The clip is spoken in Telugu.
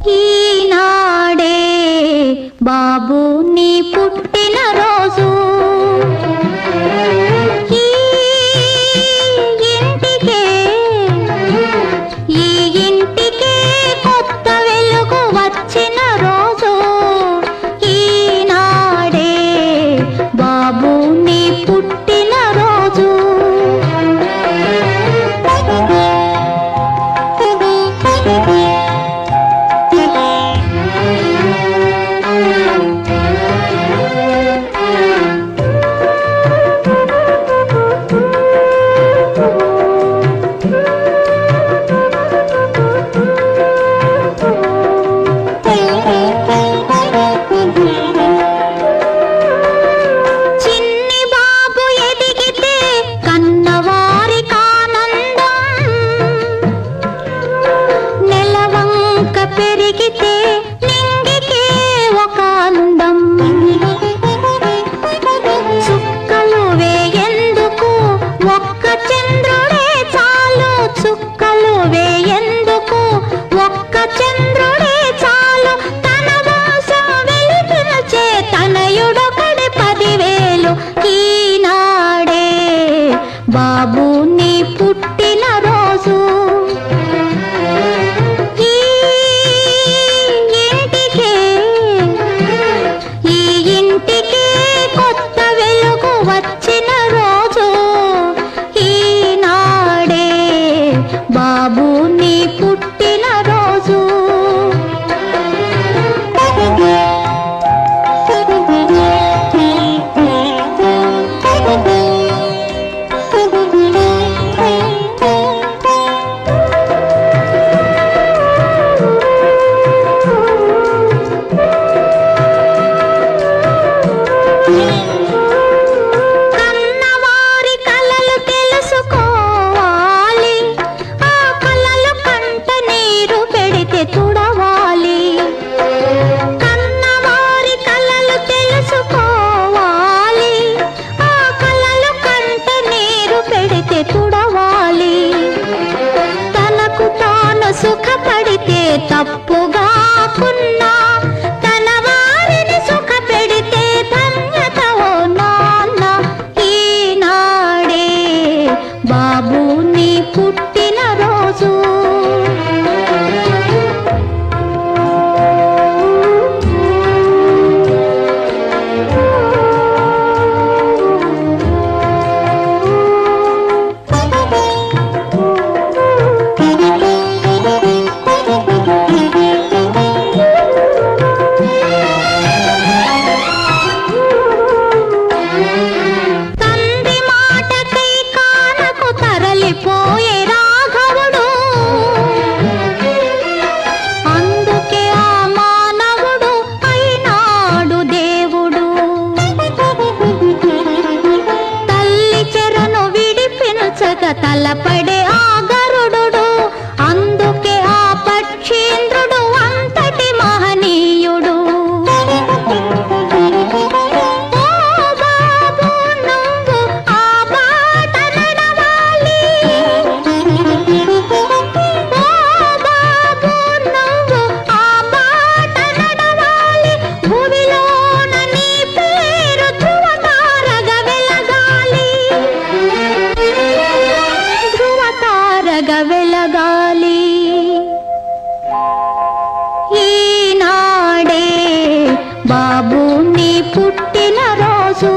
ఈనాడే బాబు నీ పుట్టిన तप తలపడి మెల్లగా వెలగాలి. ఈనాడే బాబు నీ పుట్టిన రోజు